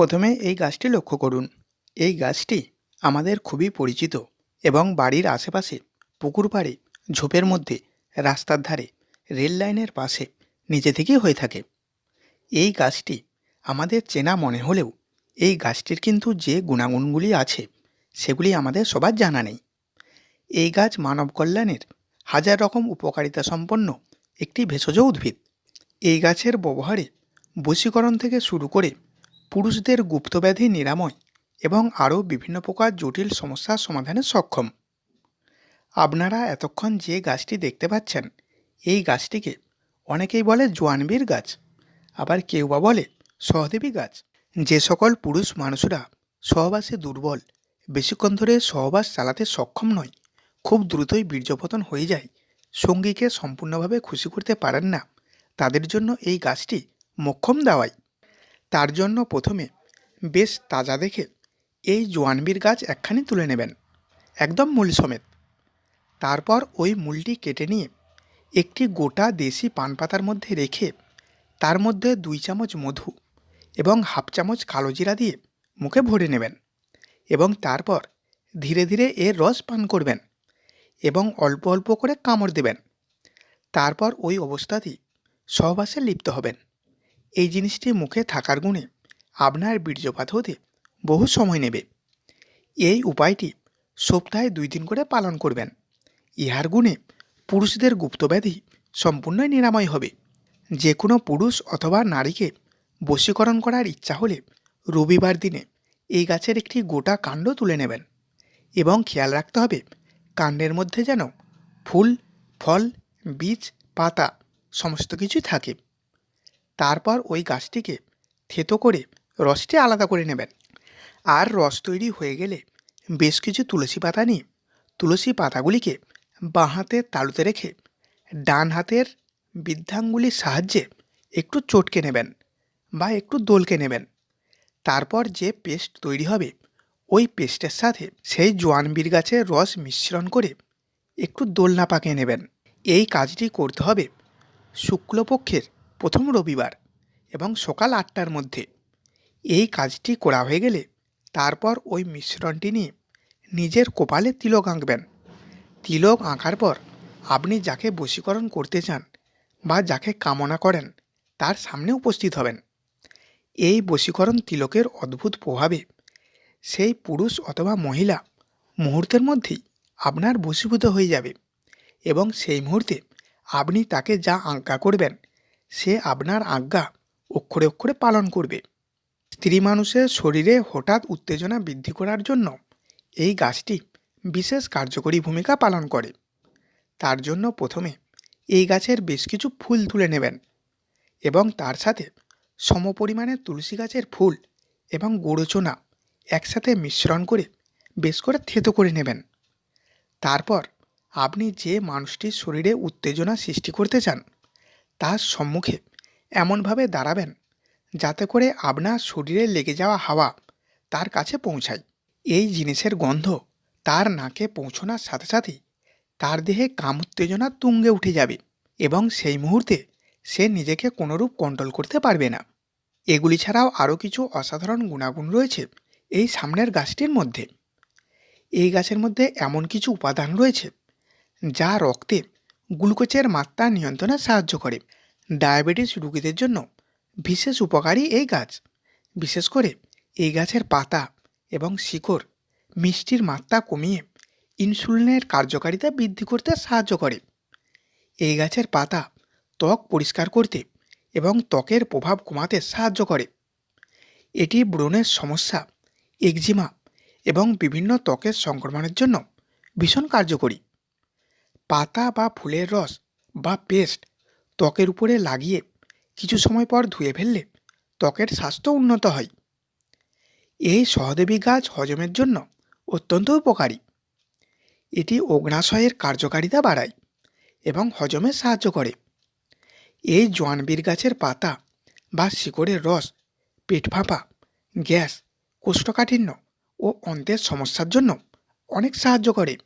প্রথমে এই গাছটি লক্ষ্য করুন। এই গাছটি আমাদের খুবই পরিচিত এবং বাড়ির আশেপাশে পুকুর পাড়ে, ঝোপের মধ্যে, রাস্তার ধারে, রেল লাইনের পাশে নিজে থেকেই হয়ে থাকে। এই গাছটি আমাদের চেনা মনে হলেও এই গাছটির কিন্তু যে গুণাগুণগুলি আছে, সেগুলি আমাদের সবার জানা নেই। এই গাছ মানব কল্যাণের হাজার রকম উপকারিতা সম্পন্ন একটি ভেষজ উদ্ভিদ। এই গাছের ব্যবহারে বশীকরণ থেকে শুরু করে পুরুষদের গুপ্তব্যাধি নিরাময় এবং আরও বিভিন্ন প্রকার জটিল সমস্যার সমাধানে সক্ষম। আপনারা এতক্ষণ যে গাছটি দেখতে পাচ্ছেন, এই গাছটিকে অনেকেই বলে জোয়ানবীর গাছ, আবার কেউ বা বলে সহদেবী গাছ। যে সকল পুরুষ মানুষরা সহবাসে দুর্বল, বেশিক্ষণ ধরে সহবাস চালাতে সক্ষম নয়, খুব দ্রুতই বীর্যপতন হয়ে যায়, সঙ্গীকে সম্পূর্ণভাবে খুশি করতে পারেন না, তাদের জন্য এই গাছটি মোক্ষম দাওয়াই। তার জন্য প্রথমে বেশ তাজা দেখে এই জোয়ানবির গাছ একখানি তুলে নেবেন, একদম মূল সমেত। তারপর ওই মূলটি কেটে নিয়ে একটি গোটা দেশি পান পাতার মধ্যে রেখে তার মধ্যে দুই চামচ মধু এবং হাফ চামচ কালো জিরা দিয়ে মুখে ভরে নেবেন এবং তারপর ধীরে ধীরে এর রস পান করবেন এবং অল্প অল্প করে কামড় দেবেন। তারপর ওই অবস্থাতেই সহবাসে লিপ্ত হবেন। এই জিনিসটি মুখে থাকার গুণে আপনার বীর্যপাত হতে বহু সময় নেবে। এই উপায়টি সপ্তাহে দুই দিন করে পালন করবেন। ইহার গুণে পুরুষদের গুপ্তব্যাধি সম্পূর্ণই নিরাময় হবে। যে কোনো পুরুষ অথবা নারীকে বশীকরণ করার ইচ্ছা হলে রবিবার দিনে এই গাছের একটি গোটা কাণ্ড তুলে নেবেন এবং খেয়াল রাখতে হবে কাণ্ডের মধ্যে যেন ফুল, ফল, বীজ, পাতা সমস্ত কিছুই থাকে। তারপর ওই গাছটিকে থেতো করে রসটি আলাদা করে নেবেন। আর রস তৈরি হয়ে গেলে বেশ কিছু তুলসী পাতা নিয়ে তুলসী পাতাগুলিকে বাঁ হাতের তালুতে রেখে ডান হাতের বৃদ্ধাঙ্গুলির সাহায্যে একটু চটকে নেবেন বা একটু দোলকে নেবেন। তারপর যে পেস্ট তৈরি হবে, ওই পেস্টের সাথে সেই জোয়ানবীর গাছের রস মিশ্রণ করে একটু দোলনা পাকিয়ে নেবেন। এই কাজটি করতে হবে শুক্লপক্ষের প্রথম রবিবার। এবং সকাল আটটার মধ্যে। এই কাজটি করা হয়ে গেলে তারপর ওই মিশ্রণটি নিয়ে নিজের কপালে তিলক আঁকবেন। তিলক আঁকার পর আপনি যাকে বশীকরণ করতে চান বা যাকে কামনা করেন, তার সামনে উপস্থিত হবেন। এই বশীকরণ তিলকের অদ্ভুত প্রভাবে সেই পুরুষ অথবা মহিলা মুহূর্তের মধ্যেই আপনার বশীভূত হয়ে যাবে এবং সেই মুহূর্তে আপনি তাকে যা আজ্ঞা করবেন, সে আপনার আজ্ঞা অক্ষরে অক্ষরে পালন করবে। স্ত্রী মানুষের শরীরে হঠাৎ উত্তেজনা বৃদ্ধি করার জন্য এই গাছটি বিশেষ কার্যকরী ভূমিকা পালন করে। তার জন্য প্রথমে এই গাছের বেশ কিছু ফুল তুলে নেবেন এবং তার সাথে সমপরিমাণে তুলসী গাছের ফুল এবং গুঁড়োচোনা একসাথে মিশ্রণ করে বেশ করে থেতো করে নেবেন। তারপর আপনি যে মানুষটির শরীরে উত্তেজনা সৃষ্টি করতে চান, তার সম্মুখে এমনভাবে দাঁড়াবেন যাতে করে আপনার শরীরে লেগে যাওয়া হাওয়া তার কাছে পৌঁছায়। এই জিনিসের গন্ধ তার নাকে পৌঁছানোর সাথে সাথেই তার দেহে কাম উত্তেজনা তুঙ্গে উঠে যাবে এবং সেই মুহূর্তে সে নিজেকে কোনোরূপ কন্ট্রোল করতে পারবে না। এগুলি ছাড়াও আরও কিছু অসাধারণ গুণাগুণ রয়েছে এই সামনের গাছটির মধ্যে। এই গাছের মধ্যে এমন কিছু উপাদান রয়েছে যা রক্তে গ্লুকোজের মাত্রা নিয়ন্ত্রণে সাহায্য করে। ডায়াবেটিস রোগীদের জন্য বিশেষ উপকারী এই গাছ। বিশেষ করে এই গাছের পাতা এবং শিকড় মিষ্টির মাত্রা কমিয়ে ইনসুলিনের কার্যকারিতা বৃদ্ধি করতে সাহায্য করে। এই গাছের পাতা ত্বক পরিষ্কার করতে এবং ত্বকের প্রভাব কমাতে সাহায্য করে। এটি ব্রণের সমস্যা, একজিমা এবং বিভিন্ন ত্বকের সংক্রমণের জন্য ভীষণ কার্যকরী। পাতা বা ফুলের রস বা পেস্ট ত্বকের উপরে লাগিয়ে কিছু সময় পর ধুয়ে ফেললে ত্বকের স্বাস্থ্য উন্নত হয়। এই সহদেবী গাছ হজমের জন্য অত্যন্ত উপকারী। এটি অগ্নাশয়ের কার্যকারিতা বাড়ায় এবং হজমে সাহায্য করে। এই জোয়ানবীর গাছের পাতা বা শিকড়ের রস, পেট ফাঁপা, গ্যাস, কোষ্ঠকাঠিন্য ও অন্তের সমস্যার জন্য অনেক সাহায্য করে।